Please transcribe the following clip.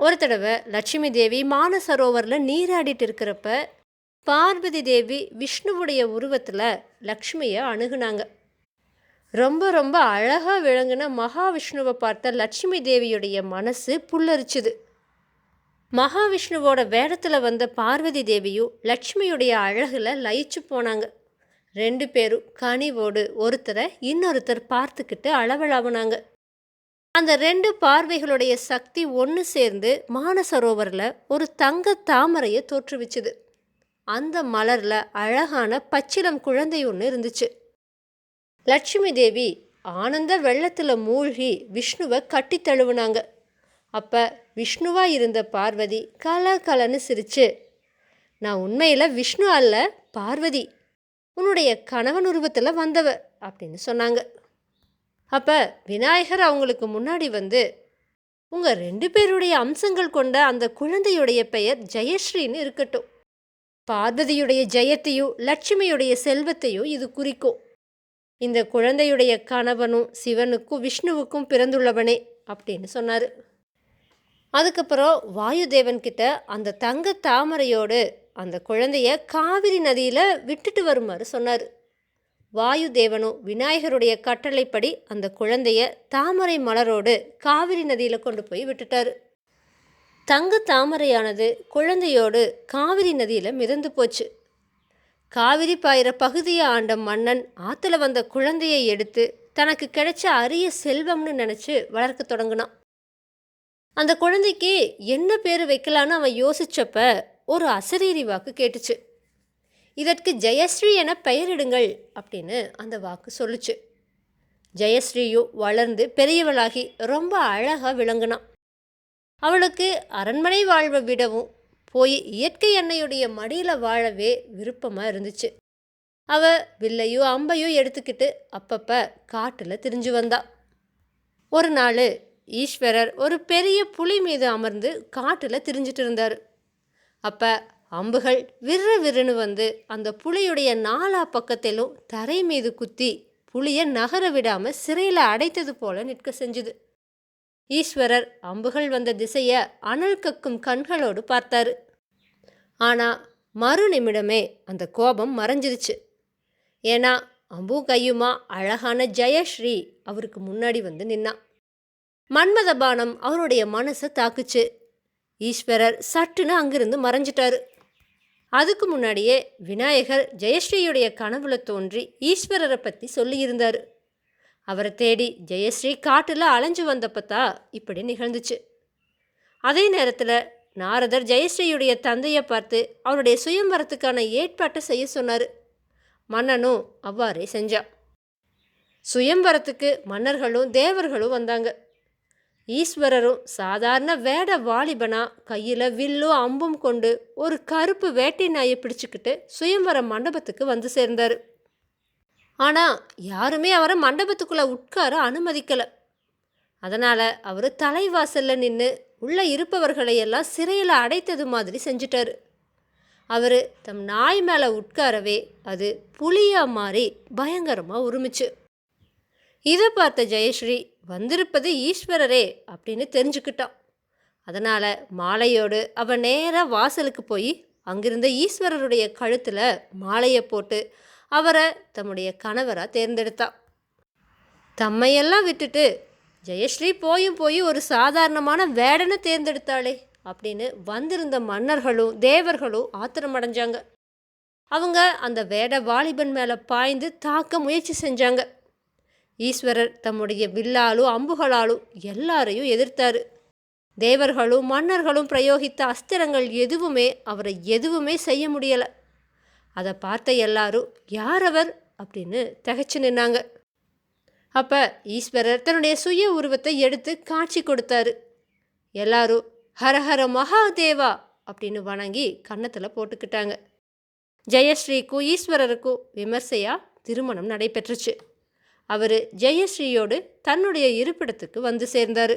ஒரு தடவை லட்சுமி தேவி மானசரோவரில் நீராடிட்டு இருக்கிறப்ப பார்வதி தேவி விஷ்ணுவுடைய உருவத்தில் லக்ஷ்மியை அணுகுனாங்க. ரொம்ப ரொம்ப அழகாக விளங்கின மகாவிஷ்ணுவை பார்த்த லட்சுமி தேவியுடைய மனசு புல்லரிச்சுது. மகாவிஷ்ணுவோட வேடத்தில் வந்த பார்வதி தேவியும் லட்சுமியுடைய அழகில் லயிச்சு போனாங்க. ரெண்டு பேரும் கனிவோடு ஒருத்தரை இன்னொருத்தர் பார்த்துக்கிட்டு அளவளாவுனாங்க அந்த ரெண்டு பார்வைகளுடைய சக்தி ஒன்று சேர்ந்து மானசரோவரில் ஒரு தங்க தாமரையை தோற்றுவிச்சுது. அந்த மலரில் அழகான பச்சிலம் குழந்தை ஒன்று இருந்துச்சு. லட்சுமி தேவி ஆனந்த வெள்ளத்தில் மூழ்கி விஷ்ணுவை கட்டி தழுவுனாங்க. அப்போ விஷ்ணுவாக இருந்த பார்வதி கல கலன்னு சிரிச்சு நான் உண்மையில் விஷ்ணு அல்ல பார்வதி. உன்னுடைய கணவன் உருவத்தில் வந்தவ அப்படின்னு சொன்னாங்க. அப்போ விநாயகர் அவங்களுக்கு முன்னாடி வந்து உங்கள் ரெண்டு பேருடைய அம்சங்கள் கொண்ட அந்த குழந்தையுடைய பெயர் ஜெயஸ்ரீன்னு இருக்கட்டும். பார்வதியுடைய ஜெயத்தையும் லட்சுமியுடைய செல்வத்தையும் இது குறிக்கும். இந்த குழந்தையுடைய கணவனும் சிவனுக்கும் விஷ்ணுவுக்கும் பிறந்துள்ளவனே அப்படின்னு சொன்னார். அதுக்கப்புறம் வாயுதேவன்கிட்ட அந்த தங்க தாமரையோடு அந்த குழந்தைய காவிரி நதியில் விட்டுட்டு வருமாறு சொன்னார். வாயுதேவனும் விநாயகருடைய கட்டளைப்படி அந்த குழந்தைய தாமரை மலரோடு காவிரி நதியில் கொண்டு போய் விட்டுட்டார். தங்க தாமரையானது குழந்தையோடு காவிரி நதியில் மிதந்து போச்சு. காவிரி பாயிற பகுதியை ஆண்ட மன்னன் ஆற்றுல வந்த குழந்தையை எடுத்து தனக்கு கிடைச்ச அரிய செல்வம்னு நினச்சி வளர்க்க தொடங்கினான். அந்த குழந்தைக்கு என்ன பேர் வைக்கலான்னு அவன் யோசிச்சப்ப ஒரு அசரீரி வாக்கு கேட்டுச்சு. இதற்கு ஜெயஸ்ரீ என பெயரிடுங்கள் அப்படின்னு அந்த வாக்கு சொல்லுச்சு. ஜெயஸ்ரீயும் வளர்ந்து பெரியவளாகி ரொம்ப அழகாக விளங்கினான் அவளுக்கு அரண்மனை வாழ்வை விடவும் போய் இயற்கை எண்ணெயுடைய மடியில் வாழவே விருப்பமாக இருந்துச்சு. அவ வில்லையோ அம்பையோ எடுத்துக்கிட்டு அப்பப்போ காட்டில் திரிஞ்சு வந்தா. ஒரு நாள் ஈஸ்வரர் ஒரு பெரிய புலி மீது அமர்ந்து காட்டில் திரிஞ்சிட்டு இருந்தார். அப்போ அம்புகள் விர்ற விருன்னு வந்து அந்த புலியுடைய நாலா பக்கத்திலும் தரை மீது குத்தி புலியை நகர விடாமல் சிறையில் அடைத்தது போல நிற்க செஞ்சுது. ஈஸ்வரர் அம்புகள் வந்த திசையை அனல் கக்கும் கண்களோடு பார்த்தாரு. ஆனால் மறு நிமிடமே அந்த கோபம் மறைஞ்சிருச்சு. ஏன்னா அம்பு கையுமா அழகான ஜெயஸ்ரீ அவருக்கு முன்னாடி வந்து நின்னான் மன்மத பானம் அவருடைய மனசை தாக்குச்சு. ஈஸ்வரர் சட்டுன்னு அங்கிருந்து மறைஞ்சிட்டாரு. அதுக்கு முன்னாடியே விநாயகர் ஜெயஸ்ரீயுடைய கனவுல தோன்றி ஈஸ்வரரை பற்றி சொல்லியிருந்தார். அவரை தேடி ஜெயஸ்ரீ காட்டில் அலைஞ்சு வந்தப்பத்தா இப்படி நிகழ்ந்துச்சு. அதே நேரத்தில் நாரதர் ஜெயஸ்ரீயுடைய தந்தையை பார்த்து அவருடைய சுயம்பரத்துக்கான ஏற்பாட்டை செய்ய சொன்னார். மன்னனும் அவ்வாறே செஞ்சா. சுயம்பரத்துக்கு மன்னர்களும் தேவர்களும் வந்தாங்க. ஈஸ்வரரும் சாதாரண வேட வாலிபனா கையில் வில்லும் அம்பும் கொண்டு ஒரு கருப்பு வேட்டை நாயை பிடிச்சிக்கிட்டு சுயம்பர மண்டபத்துக்கு வந்து சேர்ந்தார். ஆனால் யாருமே அவரை மண்டபத்துக்குள்ளே உட்கார அனுமதிக்கலை. அதனால் அவர் தலைவாசலில் நின்று உள்ளே இருப்பவர்களை எல்லாம் சிறையில் அடைத்தது மாதிரி செஞ்சிட்டாரு. அவர் தம் நாய் மேலே உட்காரவே அது புலியாக மாறி பயங்கரமாக உருமிச்சு. இதை பார்த்த ஜெயஸ்ரீ வந்திருப்பது ஈஸ்வரரே அப்படின்னு தெரிஞ்சுக்கிட்டான். அதனால் மாலையோடு அவன் நேராக வாசலுக்கு போய் அங்கிருந்த ஈஸ்வரருடைய கழுத்தில் மாலையை போட்டு அவரை தம்முடைய கணவராக தேர்ந்தெடுத்தான். தம்மையெல்லாம் விட்டுட்டு ஜெயஸ்ரீ போயும் போய் ஒரு சாதாரணமான வேடனை தேர்ந்தெடுத்தாளே அப்படின்னு வந்திருந்த மன்னர்களும் தேவர்களும் ஆத்திரமடைஞ்சாங்க. அவங்க அந்த வேட வாலிபன் மேலே பாய்ந்து தாக்க முயற்சி செஞ்சாங்க. ஈஸ்வரர் தம்முடைய வில்லாலும் அம்புகளாலும் எல்லாரையும் எதிர்த்தார். தேவர்களும் மன்னர்களும் பிரயோகித்த அஸ்திரங்கள் எதுவுமே அவரை எதுவுமே செய்ய முடியலை. அதை பார்த்த எல்லாரும் யார் அவர்? அப்படின்னு திகைச்சு நின்னாங்க. அப்போ ஈஸ்வரர் தன்னுடைய சுய உருவத்தை எடுத்து காட்சி கொடுத்தாரு. எல்லாரும் ஹரஹர மகாதேவா! அப்படின்னு வணங்கி கன்னத்தில் போட்டுக்கிட்டாங்க. ஜெயஸ்ரீக்கும் ஈஸ்வரருக்கும் விமர்சையாக திருமணம் நடைபெற்றுச்சு. அவர் ஜெயஸ்ரீயோடு தன்னுடைய இருப்பிடத்துக்கு வந்து சேர்ந்தார்.